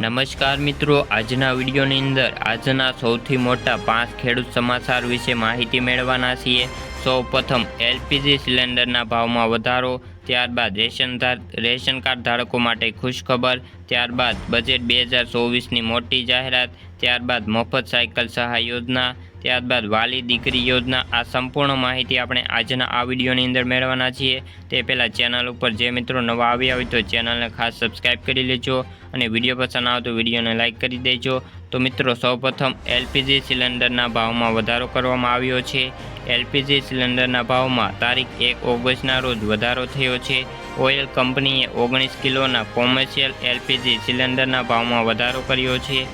નમસ્કાર મિત્રો, આજના વિડીયોની અંદર આજના સૌથી મોટા પાંચ ખેડૂત સમાચાર વિશે માહિતી મેળવવાના છીએ. સૌ પ્રથમ એલપીજી સિલિન્ડરના ભાવમાં વધારો, ત્યારબાદ રેશન રેશન કાર્ડ ધારકો માટે ખુશખબર, ત્યારબાદ બજેટ બે હજાર ચોવીસની મોટી જાહેરાત, ત્યારબાદ મફત સાયકલ સહાય યોજના ત્યારબાદ વાલી દીકરી યોજના આ સંપૂર્ણ માહિતી આપણે આજના આ વિડીયોની અંદર મેળવવાના છીએ. તે પહેલાં ચેનલ ઉપર જે મિત્રો નવા આવ્યા હોય તો ચેનલને ખાસ સબસ્ક્રાઈબ કરી લેજો અને વીડિયો પસંદ આવે તો વિડીયોને લાઇક કરી દેજો. તો મિત્રો, સૌપ્રથમ એલપીજી સિલિન્ડરના ભાવમાં વધારો કરવામાં આવ્યો છે. એલપીજી સિલિન્ડરના ભાવમાં તારીખ એક ઓગસ્ટના રોજ વધારો થયો છે. ઓઇલ કંપનીએ ઓગણીસ કિલોના કોમર્શિયલ એલપીજી સિલિન્ડરના ભાવમાં વધારો કર્યો છે.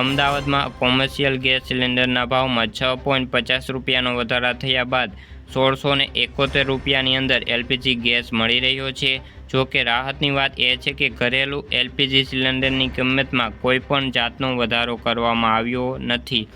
અમદાવાદમાં કોમર્શિયલ ગેસ સિલિન્ડરના ભાવમાં છ પોઈન્ટ પચાસ રૂપિયાનો વધારા થયા બાદ સોળસો ને એકોતેર રૂપિયાની અંદર એલપીજી ગેસ મળી રહ્યો છે. જો કે રાહતની વાત એ છે કે ઘરેલું એલપીજી સિલિન્ડરની કિંમતમાં કોઈ પણ જાતનો વધારો કરવામાં આવ્યો નથી.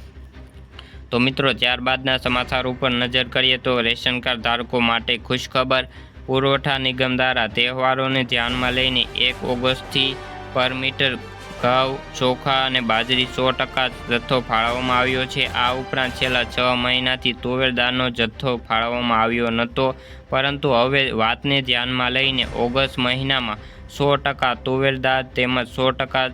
તો મિત્રો, ત્યારબાદના સમાચાર ઉપર નજર કરીએ તો રેશન કાર્ડ ધારકો માટે ખુશખબર. પુરવઠા નિગમ દ્વારા તહેવારોને ધ્યાનમાં લઈને એક ઓગસ્ટથી પર મીટર ઘઉં, ચોખા અને બાજરી સો ટકા જથ્થો ફાળવવામાં આવ્યો છે. આ ઉપરાંત છેલ્લા છ મહિનાથી તુવેર દાળનો જથ્થો ફાળવવામાં આવ્યો નહોતો, પરંતુ હવે વાતને ધ્યાનમાં લઈને ઓગસ્ટ મહિનામાં સો ટકા તુવેર દાળ તેમજ સો ટકા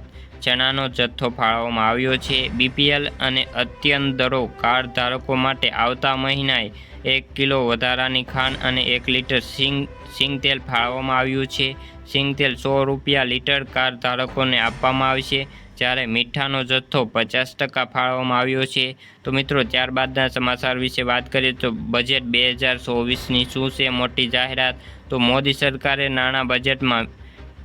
ચણાનો જથ્થો ફાળવવામાં આવ્યો છે. બીપીએલ અને અત્યંત દરો કાર્ડ ધારકો માટે આવતા મહિનાએ એક કિલો વધારાની ખાંડ અને એક લીટર સિંગ સિંગ તેલ ફાળવવામાં આવ્યું છે. સિંગ તેલ સો રૂપિયા લીટર કાર્ડ ધારકોને આપવામાં આવશે, જ્યારે મીઠાનો જથ્થો પચાસ ટકા ફાળવવામાં આવ્યો છે. તો મિત્રો, ત્યારબાદના સમાચાર વિશે વાત કરીએ તો બજેટ બે હજાર ચોવીસની શું છે મોટી જાહેરાત? તો મોદી સરકારે નાણાં બજેટમાં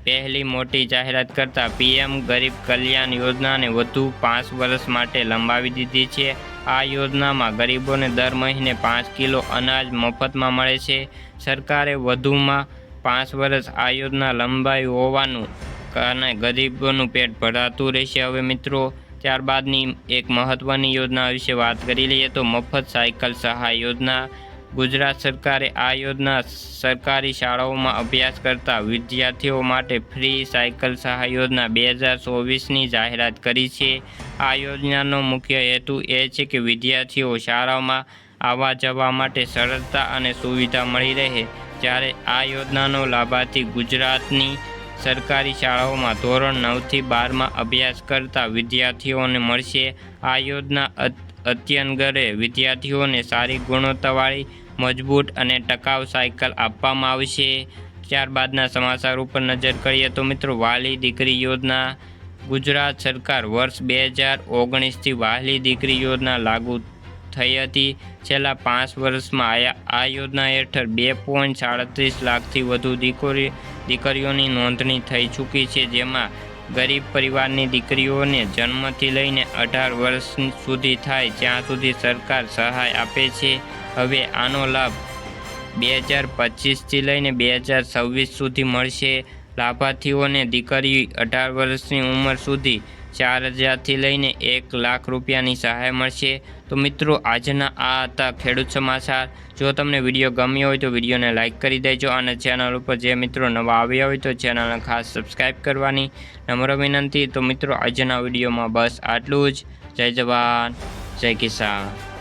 પહેલી મોટી જાહેરાત કરતાં પીએમ ગરીબ કલ્યાણ યોજનાને વધુ પાંચ વર્ષ માટે લંબાવી દીધી છે. આ યોજનામાં ગરીબોને દર મહિને પાંચ કિલો અનાજ મફતમાં મળે છે. સરકારે વધુમાં પાંચ વર્ષ આ યોજના લંબાઈ હોવાનું કારણે ગરીબોનું પેટ ભરાતું રહેશે. હવે મિત્રો, ત્યારબાદની એક મહત્ત્વની યોજના વિશે વાત કરી લઈએ તો મફત સાયકલ સહાય યોજના ગુજરાત સરકારે આ યોજના સરકારી શાળાઓમાં અભ્યાસ કરતા વિદ્યાર્થીઓ માટે ફ્રી સાયકલ સહાય યોજના બે હજાર ચોવીસની જાહેરાત કરી છે. આ યોજનાનો મુખ્ય હેતુ એ છે કે વિદ્યાર્થીઓ શાળાઓમાં આવવા જવા માટે સરળતા અને સુવિધા મળી રહે. જ્યારે આ યોજનાનો લાભાર્થી ગુજરાતની સરકારી શાળાઓમાં ધોરણ નવથી બારમાં અભ્યાસ કરતા વિદ્યાર્થીઓને મળશે. આ યોજના અત્યંગરે વિદ્યાર્થીઓને સારી ગુણવત્તાવાળી, મજબૂત અને ટકાઉ સાયકલ આપવામાં આવશે ત્યારબાદના સમાચાર ઉપર નજર કરીએ તો મિત્રો, વાલી દીકરી યોજના, ગુજરાત સરકાર વર્ષ બે હજાર ઓગણીસથી વાલી દીકરી યોજના લાગુ થઈ હતી. છેલ્લા પાંચ વર્ષમાં આ યોજના હેઠળ બે પોઈન્ટ સાડત્રીસ લાખથી વધુ દીકરી દીકરીઓની નોંધણી થઈ ચૂકી છે, જેમાં ગરીબ પરિવારની દીકરીઓને જન્મથી લઈને અઢાર વર્ષ સુધી થાય ત્યાં સુધી સરકાર સહાય આપે છે. હવે આનો લાભ બે હજાર પચીસથી લઈને બે હજાર છવ્વીસ સુધી મળશે. લાભાર્થીઓને દીકરી અઢાર વર્ષની ઉંમર સુધી ચાર હજારથી લઈને એક લાખ રૂપિયાની સહાય મળશે. તો મિત્રો, આજના આ હતા ખેડૂત સમાચાર. જો તમને વીડિયો ગમ્યો હોય તો વિડીયોને લાઇક કરી દેજો અને ચેનલ ઉપર જે મિત્રો નવા આવ્યા હોય તો ચેનલને ખાસ સબસ્ક્રાઈબ કરવાની. નમ્ર વિનંતી. તો મિત્રો, આજના વિડીયોમાં બસ આટલું જ. જય જવાન. જય કિસાન.